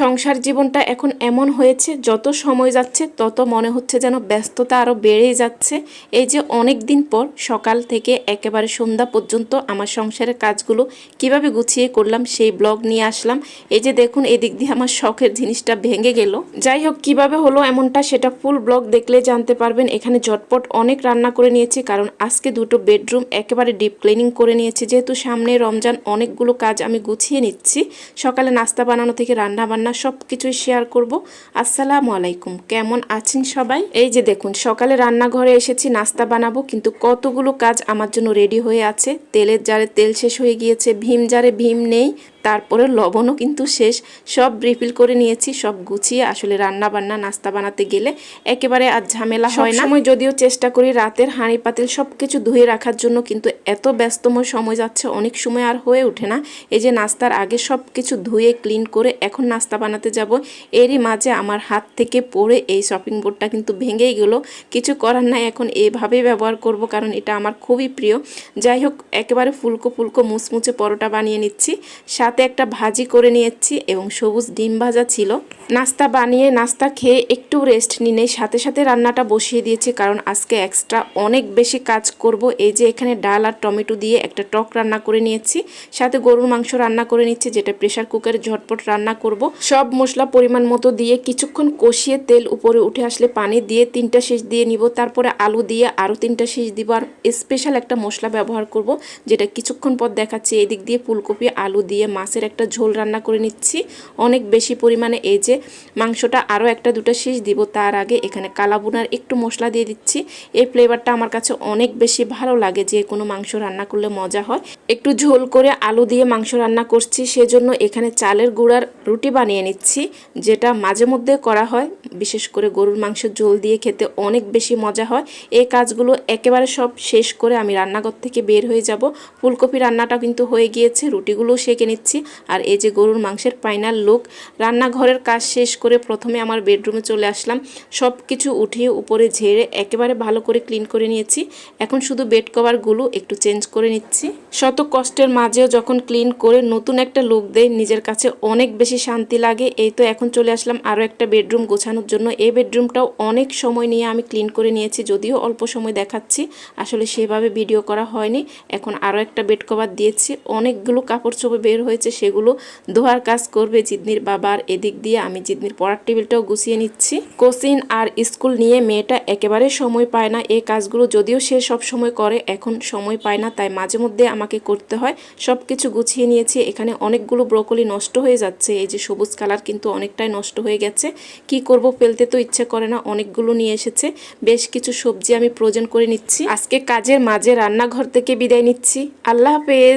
সংসার জীবনটা এখন এমন হয়েছে, যত সময় যাচ্ছে তত মনে হচ্ছে যেন ব্যস্ততা আরও বেড়েই যাচ্ছে। এই যে অনেক দিন পর সকাল থেকে একেবারে সন্ধ্যা পর্যন্ত আমার সংসারের কাজগুলো কীভাবে গুছিয়ে করলাম সেই ব্লগ নিয়ে আসলাম। এই যে দেখুন, এদিক দিয়ে আমার শখের জিনিসটা ভেঙে গেল। যাই হোক, কীভাবে হলো এমনটা সেটা ফুল ব্লগ দেখলে জানতে পারবেন। এখানে ঝটপট অনেক রান্না করে নিয়েছি, কারণ আজকে দুটো বেডরুম একেবারে ডিপ ক্লিনিং করে নিয়েছি। যেহেতু সামনে রমজান, অনেকগুলো কাজ আমি গুছিয়ে নিচ্ছি। সকালে নাস্তা বানানো থেকে রান্না বান্না সব কিছুই শেয়ার করব। আসসালামু আলাইকুম, কেমন আছেন সবাই? এই যে দেখুন, সকালে রান্নাঘরে এসেছি, নাস্তা বানাবো, কিন্তু কতগুলো কাজ আমার জন্য রেডি হয়ে আছে। তেলের জারে তেল শেষ হয়ে গিয়েছে, ভীম জারে ভীম নেই তারপরে লবণও কিন্তু শেষ। সব রিফিল করে নিয়েছি, সব গুছিয়ে। আসলে রান্না বান্না নাস্তা বানাতে গেলে একেবারে আর ঝামেলা হয় না। সময় যদিও চেষ্টা করি রাতের হাঁড়ি পাতিল সব কিছু ধুয়ে রাখার জন্য, কিন্তু এত ব্যস্তময় সময় যাচ্ছে, অনেক সময় আর হয়ে ওঠে না। এই যে নাস্তার আগে সব কিছু ধুয়ে ক্লিন করে এখন নাস্তা বানাতে যাব, এরই মাঝে আমার হাত থেকে পড়ে এই শপিং বোর্ডটা কিন্তু ভেঙেই গেল। কিছু করার নাই, এখন এভাবেই ব্যবহার করব, কারণ এটা আমার খুবই প্রিয়। যাই হোক, একেবারে ফুলকো ফুলকো মুচমুচে পরোটা বানিয়ে নিচ্ছি। সাথে একটা ভাজি করে নিয়েছি এবং সবুজ ডিম ভাজা ছিল। নাস্তা বানিয়ে নাস্তা খেয়ে একটু রেস্ট নিয়ে সাথে সাথে রান্নাটা বসিয়ে দিয়েছি কারণ আজকে এক্সট্রা অনেক বেশি কাজ করব। এই যে এখানে ডাল আর টমেটো দিয়ে একটা টক রান্না করে নিয়েছি, সাথে গরুর মাংস রান্না করে নিচ্ছি যেটা প্রেশার কুকারে ঝটপট রান্না করব। সব মশলা পরিমাণ মতো দিয়ে কিছুক্ষণ কষিয়ে তেল উপরে উঠে আসলে পানি দিয়ে তিনটা শেষ দিয়ে নিব, তারপরে আলু দিয়ে আরও তিনটা শেষ দিব আর স্পেশাল একটা মশলা ব্যবহার করব যেটা কিছুক্ষণ পর দেখাচ্ছি। এদিক দিয়ে ফুলকপি, আলু দিয়ে মাছের একটা ঝোল রান্না করে নিচ্ছি। অনেক বেশি পরিমাণে এই যে মাংসটা আরও একটা দুটো শীষ দিব, তার আগে এখানে কালাবুনার একটু মশলা দিয়ে দিচ্ছি। এই ফ্লেভারটা আমার কাছে অনেক বেশি ভালো লাগে যে কোনো মাংস রান্না করলে মজা হয়। একটু ঝোল করে আলু দিয়ে মাংস রান্না করছি, সেজন্য এখানে চালের গুঁড়ার রুটি বানিয়ে নিচ্ছি, যেটা মাঝে মধ্যে করা হয়। বিশেষ করে গরুর মাংসের ঝোল দিয়ে খেতে অনেক বেশি মজা হয়। এই কাজগুলো একেবারে সব শেষ করে আমি রান্নাঘর থেকে বের হয়ে যাব। ফুলকপি রান্নাটা কিন্তু হয়ে গিয়েছে, রুটিগুলোও সেঁকে নিচ্ছি। আর এই যে গরুর মাংসের ফাইনাল লুক রান্নাঘরের কাজ শেষ করে প্রথমে আমার বেডরুমে চলে আসলাম। সব কিছু উঠিয়ে উপরে ঝেড়ে একেবারে ভালো করে ক্লিন করে নিয়েছি। এখন শুধু বেড কভারগুলো একটু চেঞ্জ করে নিচ্ছি। শত কষ্টের মাঝেও যখন ক্লিন করে নতুন একটা লুক দেয় নিজের কাছে অনেক বেশি শান্তি লাগে। এই তো এখন চলে আসলাম আরও একটা বেডরুম গোছানোর জন্য। এই বেডরুমটাও অনেক সময় নিয়ে আমি ক্লিন করে নিয়েছি, যদিও অল্প সময় দেখাচ্ছি। আসলে সেভাবে ভিডিও করা হয়নি। এখন আরও একটা বেড কভার দিয়েছি। অনেকগুলো কাপড় চোপড় বের হয়েছে, সেগুলো ধোয়ার কাজ করবে জিদনির বাবার এদিক দিয়ে আমি জিদনির পড়ার টেবিলটাও গুছিয়ে নিচ্ছি। কোচিং আর স্কুল নিয়ে মেয়েটা একেবারে সময় পায় না। এই কাজগুলো যদিও সে সব সময় করে, এখন সময় পায় না। তাই মাঝে মধ্যে আমাকে করতে হয়। সব কিছু গুছিয়ে নিয়েছি। এখানে অনেকগুলো ব্রকলি নষ্ট হয়ে যাচ্ছে। এই যে সবুজ কালার কিন্তু অনেকটাই নষ্ট হয়ে গেছে। কি করব ফেলতে তো ইচ্ছে করে না, অনেকগুলো নিয়ে এসেছে। বেশ কিছু সবজি আমি প্রয়োজন করে নিচ্ছি। আজকে কাজের মাঝে রান্নাঘর থেকে বিদায় নিচ্ছি। আল্লাহ হাফেজ।